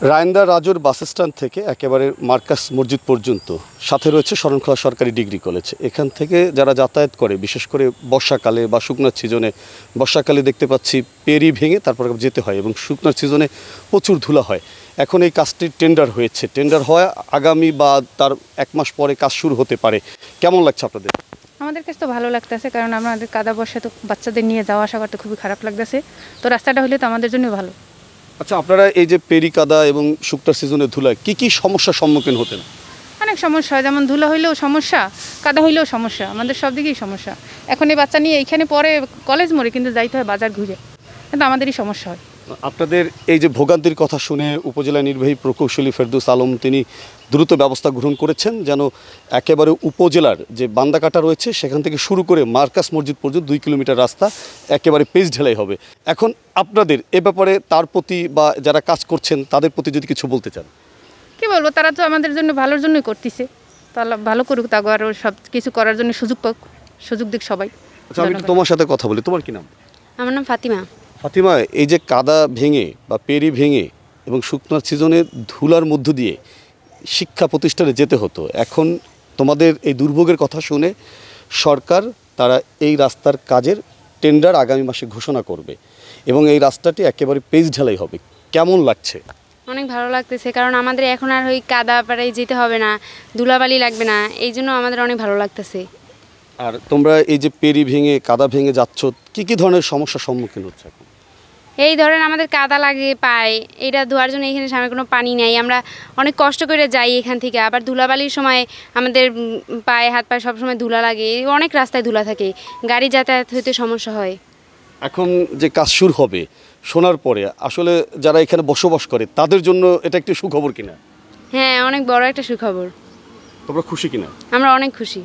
রায়ন্দা রাজুর bus stand থেকে একেবারে মার্কাস মসজিদ পর্যন্ত। সাথে রয়েছে শরণখোলা সরকারি ডিগ্রি কলেজ। এখান থেকে যারা যাতায়াত করে, বিশেষ করে বর্ষাকালে বা শুকনার সিজনে, বর্ষাকালে দেখতে পাচ্ছি পেরি ভেঙে তারপর যেতে হয় এবং শুকনার সিজনে প্রচুর ধুলা হয়। এখন এই কাজটির টেন্ডার হয়েছে। টেন্ডার হওয়া আগামী বা তার এক মাস পরে কাজ শুরু হতে পারে। কেমন লাগছে আপনাদের? আমাদের কাছে তো ভালো লাগতেছে, কারণ আমাদের কাদা বর্ষা তো বাচ্চাদের নিয়ে যাওয়া আসা করতে খুবই খারাপ লাগতেছে। তো রাস্তাটা হলে তো আমাদের জন্য ভালো। আচ্ছা আপনারা এই যে পেরি কাদা এবং শুক্তার সিজনে ধুলায় কি কি সমস্যার সম্মুখীন হতেন? অনেক সমস্যা হয়, যেমন ধুলা হইলেও সমস্যা, কাদা হইলেও সমস্যা, আমাদের সব দিকেই সমস্যা। এখন এই বাচ্চা নিয়ে এইখানে পরে কলেজ মোড়ে কিন্তু যাইতে হয় বাজার ঘুরে, কিন্তু আমাদেরই সমস্যা হয়। আপনাদের এই যে ভোগান্তির কথা শুনে উপজেলা নির্বাহী প্রকৌশলী ফেরদুস আলম তিনি দ্রুত ব্যবস্থা গ্রহণ করেছেন যেন একেবারে উপজেলার যে বান্দাকাটা রয়েছে সেখান থেকে শুরু করে মার্কাস মসজিদ পর্যন্ত দুই কিলোমিটার রাস্তা একেবারে পেজ ঢেলাই হবে। এখন আপনাদের এ ব্যাপারে তার প্রতি বা যারা কাজ করছেন তাদের প্রতি যদি কিছু বলতে চান। কি বলব তারা তো আমাদের জন্য ভালোর জন্যই করতেছে। তাহলে ভালো করুক তাকে আরও সব কিছু করার জন্য সুযোগ পাক সুযোগ দিক সবাই। আচ্ছা আমি তোমার সাথে কথা বলি। তোমার কি নাম? আমার নাম ফাতিমা। ফাতিমা এই যে কাদা ভেঙে বা পেরি ভেঙে এবং শুকনার সিজনে ধুলার মধ্য দিয়ে শিক্ষা প্রতিষ্ঠানে যেতে হতো এখন তোমাদের এই দুর্ভোগের কথা শুনে সরকার তারা এই রাস্তার কাজের টেন্ডার আগামী মাসে ঘোষণা করবে এবং এই রাস্তাটি একেবারে পেজ ঢালাই হবে। কেমন লাগছে? অনেক ভালো লাগতেছে কারণ আমাদের এখন আর ওই কাদা পাড়ায় যেতে হবে না ধুলাবালি লাগবে না এই জন্য আমাদের অনেক ভালো লাগতেছে। আর তোমরা এই যে পেরি ভেঙে কাদা ভেঙে যাচ্ছ কি কি ধরনের সমস্যার সম্মুখীন হচ্ছে এখন? এই ধরেন আমাদের কাদা লাগে পায় এটা ধোয়ার জন্য এখানে সামনে কোনো পানি নেই আমরা অনেক কষ্ট করে যাই এখান থেকে। আবার ধুলাবালির সময় আমাদের পায়ে হাত পায়ে সবসময় ধুলা লাগে অনেক রাস্তায় ধুলা থাকে গাড়ি যাতায়াত হইতে সমস্যা হয়। এখন যে কাজ শুরু হবে শোনার পরে আসলে যারা এখানে বসবাস করে তাদের জন্য এটা একটি সুখবর কিনা? হ্যাঁ অনেক বড় একটা সুখবর। তোমরা খুশি কিনা? আমরা অনেক খুশি।